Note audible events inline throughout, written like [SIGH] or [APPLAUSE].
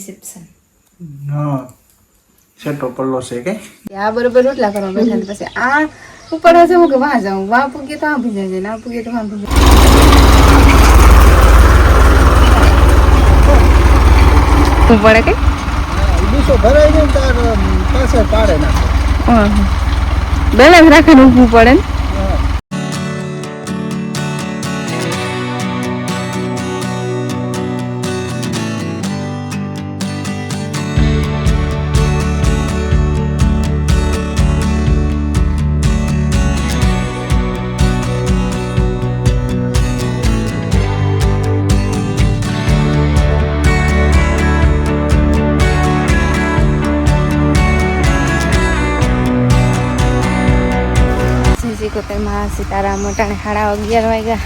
Reception. હા છેટો પડલો છે કે? આ બરોબર રોટલા કરવા બેઠા ને પછી આ ઉપર જવું કે વાં જાઉં? વા પૂગીએ તો આ ભીજાઈ જાય ના પૂગીએ તો વાં ભીજાય શું પડે કે? બીસો ભરાઈ જાય ને તાર પાસે પાડે નાખે. બેલેન્સ રાખીને ઊભું પડે ને? સીતારામ મોટાને સાડા અગિયાર વાગ્યા.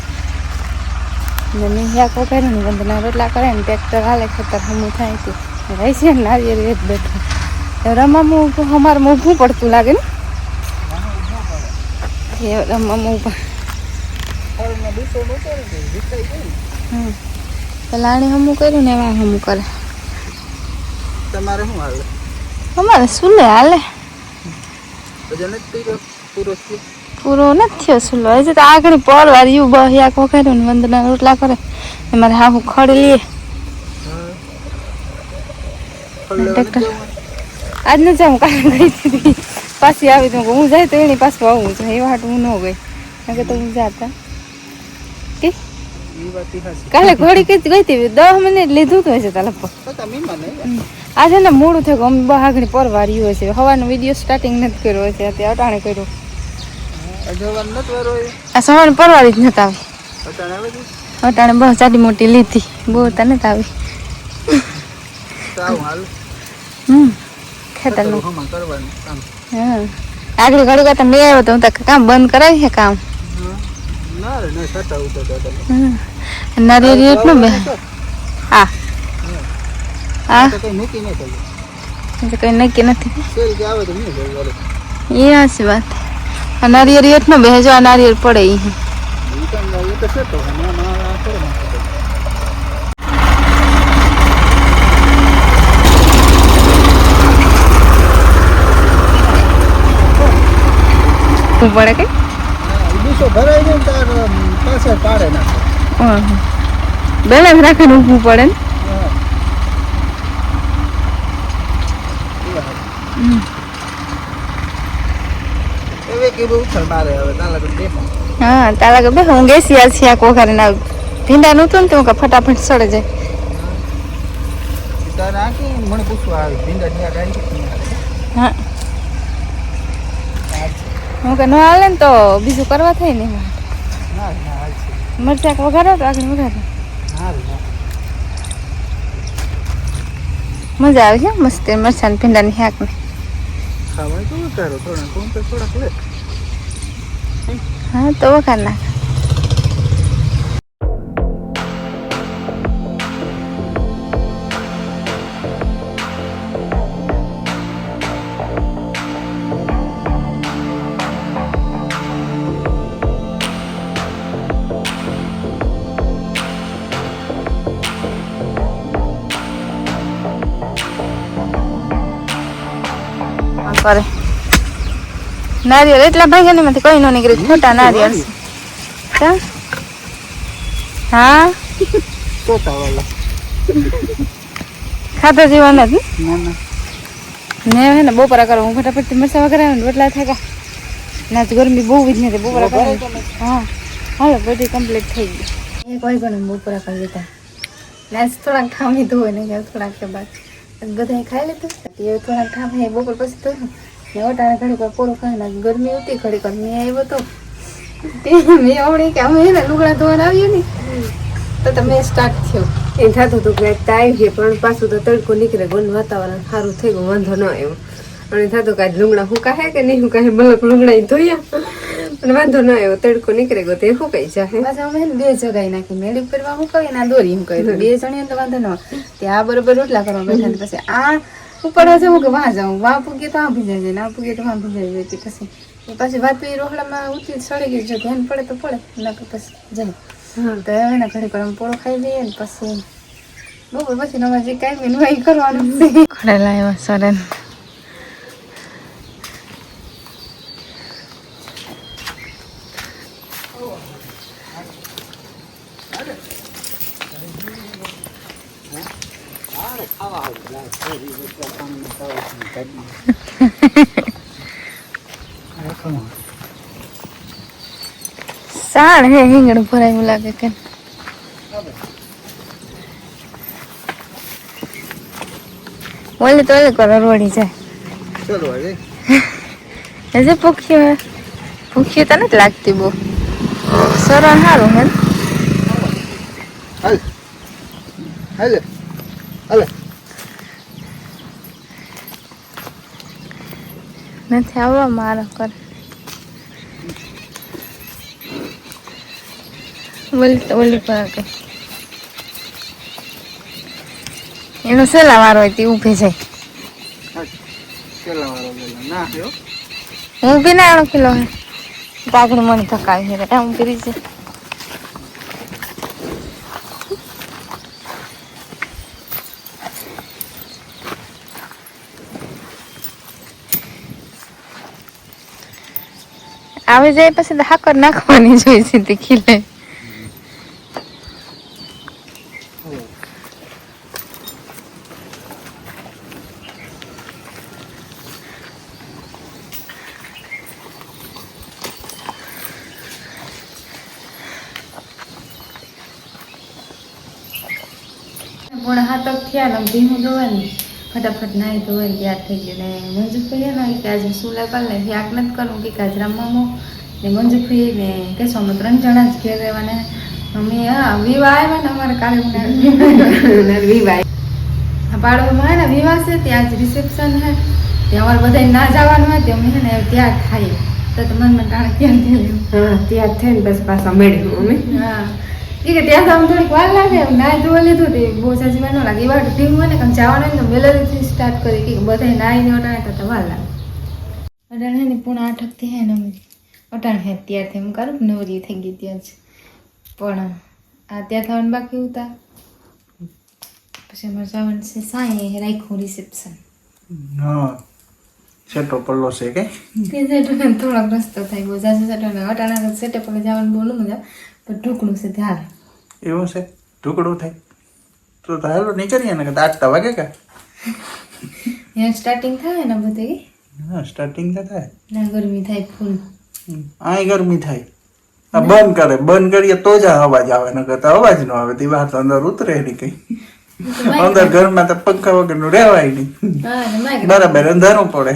ને નિહ્યા કોકર્યું ને બંધના રોટલા કરે ને ટ્રેક્ટર હાલે ખેતર હમું થાય તે. રહી છે ને નારિયેળ એ જ બેઠું રમામાં અમારે ઊભું પડતું લાગે ને? એ રમામાં ઊભા આણે હમું. કર્યું ને એવા હમું કરે. તમારે શું હાલે? અમારે સુલે હાલે? પીરો પૂરો નથી થયો સુલો. હજી તો આગળ પરવાર યુ બહ્યા કોકર્યું ને વંદના રોટલા કરે. મારે હા હું ખડી લઈએ આજ ન જાઉં કાલે ગઈ હતી. પાછી આવી તો હું જાય તો એની પાછું આવું છું એ વાટ હું ન ગઈ. કારણ કે તો હું જાતા. કે? કાલે ઘોડી કઈ ગઈ હતી દસ મિનિટ લીધું તો હશે તાલ પર આજે ને મોડું થયું અમે બહાગણી પર વાર્યું હશે હવાનો વીડિયો સ્ટાર્ટિંગ નથી કર્યો હશે અત્યારે અટાણે કર્યો અજવાન નથી વારો એ આ સવારે પરવારી જ નતા આવી. અટાણે બહુ સાડી મોટી લીધી. બહુ તો નથી આવી. તો આવું હાલ. હમ. ખેતરનું હા. આગળ ઘડી વાર મેં આવ્યો તો હું તો કામ બંધ કરાવી છે કામ. હા. ના રે ના સટા ઉતો તો તમે હમ નારિયેળ એટલું બે. હા. હા. કઈ નક્કી નથી. એ હશે વાત. આ નારિયેળ ને બે જો પડે ઈ. પડે કે? જાય ને તાર પાસે પાડે ના બેલેન્સ રાખીને ઊભું પડે ને હા. એ વાત. હમ. હવે કે બહુ ઉછળ હવે તાલા દેખો હા તારા કે બે હું ગેસી આ છે આ કોખારે ના ભીંડા ને તો કે ફટાફટ સડે જાય. મને પૂછવા આવી ભીંડા ગાડી ગાડી? હા. હું કે ન હાલે ને તો બીજું કરવા થાય ને એમાં. ના રે, ના હાલ છે. મરચાં વઘારો તો આગળ વઘારો. મજા આવે છે મસ્ત મરચાં ને ભીંડાની શાક ને ખાવાનું તો ઉતારો થોડા કોણ તો થોડાક લે. હા તો વઘાર નાખ આમ કરે નારિયેળ એટલા ભાગ્યા ને એમાંથી કઈ નો નીકળે, ખોટા નારિયેળ. છે? હા? ખાતા જેવા નથી ના હે ને બપોરા કરો હું ફટાફટ મરસા વગર રોટલા થાય ના ગરમી બહુ જ નથી બપોરા કરો હા. હાલો, બધી કમ્પ્લીટ થઈ ગઈ એક પણ બપોરા કરી દીધા લાસ થોડાક ઠામી ધોવે ને થોડાક બાદ. બધા ખાઈ લીધું. થોડાક ઠામ બપોર પછી ધોયું. ને ઓટાણે ઘડી પર ખાઈ નાખ ગરમી હતી ઘડી પર મેં આવ્યો તો. તે મેં આવડી કે અમે એને લુગડા ધોવાના આવીએ ને તો તમે સ્ટાર્ટ થયો. એમ થતું હતું કે ટાઈમ છે પણ પાછું તો તડકો નીકળે ગોન વાતાવરણ સારું થઈ ગયું વાંધો ન આવ્યો. અને થતું કે લુગડા હુકાહે કે નહીં હુકાહે બલક લુગડા ઈ ધોયા. અને વાંધો ન આવ્યો તડકો નીકળે ગયો તે હુકાઈ જાય પાછા અમે બે જગાઈ નાખી મેળી ઉપર હું કઈ ના દોરી હું કઈ બે જણી તો વાંધો ન તે આ બરોબર રોટલા કરવા બેઠા પછી આ ઉપર જવું કે વાં જાઉં વાં પૂગીએ તો આ ભીજાઈ જાય ના પૂગીએ તો વાં ભીજાઈ જાય પછી એ પાછી વાત પી રોહડામાં ઉઠી સડી ગઈ જો ધ્યાન પડે તો પડે. ના પછી જાય તો હવે એના ઘડી પર પોળો ખાઈ લઈએ ને પછી. બપોર પછી નવા જે કાંઈ બી નવાઈ કરવાનું. છે ખડેલા એવા સરેન સાણ હે હિંગણ ભરાયું લાગે કે. ઓલી તો ઓલી કરો રોડી જાય. હજી ભૂખ્યું હે. ભૂખ્યું તો નથી લાગતી બહુ. સરણ સારું હે? હાલ. હાલ. હાલ. નથી આવવા મારો કર ઓલી તો ઓલી પર કે એનો સેલા વારો હોય તે ઊભે જાય. હું બી ના એનો કિલો હે. પાઘડી મને થકાવી છે હું કરી છે. આવી જાય પછી હાકર નાખવાની જોઈ તે ખીલે. પણ હાથક થયા ને ધીમું ધોવાની ફટાફટ નાહી ધોવાય તૈયાર થઈ ગયું ને મંજુ ભાઈએ ને કે આજે સુલા પાલ ને યાક નથી કરવું કે કાજરા મમો ને મંજુ ભાઈ ને કહેશો અમે ત્રણ જણા જ ઘેર રહેવાના. અમે હા વિવાહ આવ્યા ને અમારે કાલે [LAUGHS] વિવાહ. પાડવામાં બાળકોમાં ને વિવાહ છે ત્યાં જ રિસેપ્શન હે. ત્યાં અમારે બધાય ના જવાનું હોય તો અમે હે ને ત્યાં ખાઈએ. તો તો મનમાં ટાણે ત્યાં ત્યાં હા ત્યાં થઈને બસ પાછા મેળ્યું અમે. હા. કે ત્યાં તો આમ થોડીક વાર લાગે એમ નાય ધોવા લીધું તે બહુ સાચી વાર ન લાગે. એ વાર ટીમ હોય ને કેમ જવાનું હોય ને વેલેથી સ્ટાર્ટ કરી કે બધા નાઈને ઓટાણે તો વાર લાગે. અટાણે હે ને પૂણા આઠકથી હે ને અટાણ હે ત્યારથી એમ કરું નવરી થઈ ગઈ ત્યાં જ. પણ આ ત્યાં થવાનું બાકી ઉતા. પછી અમારે જવાનું છે સાંઈ રાખ્યું રિસેપ્શન હા છેટો પડલો છે કે? તે સેટો થોડોક રસ્તો થાય બહુ જાજુ સેટો ને અટાણા સેટે પર જવાનું બોલું મજા પણ ઢોકળું છે ત્યારે એવું છે ઢુકડું થાય. તો હાલો નીકળીએ ને આઠતા વાગે કા? અહીંયા સ્ટાર્ટિંગ થાય ને બધે? હા સ્ટાર્ટિંગ તો થાય. ના ગરમી થાય ફૂલ આ ગરમી થાય. આ બંધ કરે. બંધ કરીએ તો જ અવાજ આવે નકર તો અવાજ ન આવે. તે તો અંદર ઉતરે નહીં કઈ. અંદર ઘરમાં તો પંખા વગરનું રહેવાય નહીં. બરાબર અંધારું પડે.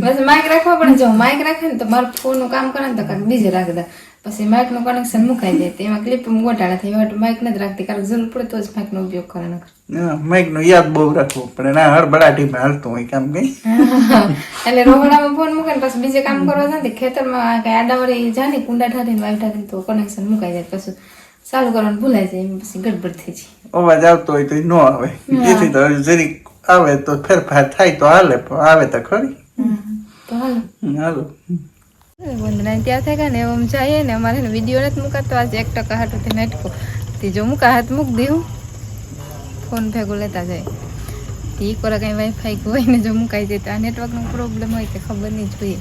બસ માઇક રાખવા પડે. જો માઇક રાખે ને તો મારું ફોનનું કામ કરે ને તો કાંઈક બીજે રાખી. દે પછી માઇકનું કનેક્શન મુકાઈ જાય તો એમાં ક્લિપ ગોટાળા થાય એમાં માઇક નથી રાખતી કારણ જરૂર પડે તો જ માઇકનો ઉપયોગ કરવાનો. માઇકનો યાદ બહુ રાખવું પડે. ના હળબડાટીમાં હાલતું હોય કામ કઈ. [LAUGHS] એટલે રોહડામાં ફોન મૂકે પછી બીજે કામ કરવા જાય ને ખેતરમાં કઈ આડાવડી જાય ને કુંડા ઠારીને વાઈ ઠારીને તો કનેક્શન મુકાઈ જાય પછી ચાલુ કરવાનું ભૂલાઈ જાય પછી ગડબડ થઈ જાય. અવાજ આવતો હોય તો ન આવે. જેથી તો જરીક આવે તો ફેરફાર થાય તો હાલે આવે તો ખરી. તો હાલો. હમ, હાલો વંદના ત્યાં થાય ને એમ જઈએ ને અમારે ને વીડિયો નથી મૂકાતો. આજે એક ટકા હાથથી નટકો તે જો મૂકા હાથ મૂક દેવું ફોન ભેગું લેતા જાય. તે એક વાર કાંઈ વાઈફાઈ હોય ને જો મુકાઈ જાય તો આ નેટવર્કનો પ્રોબ્લેમ હોય કે ખબર નહીં જોઈએ.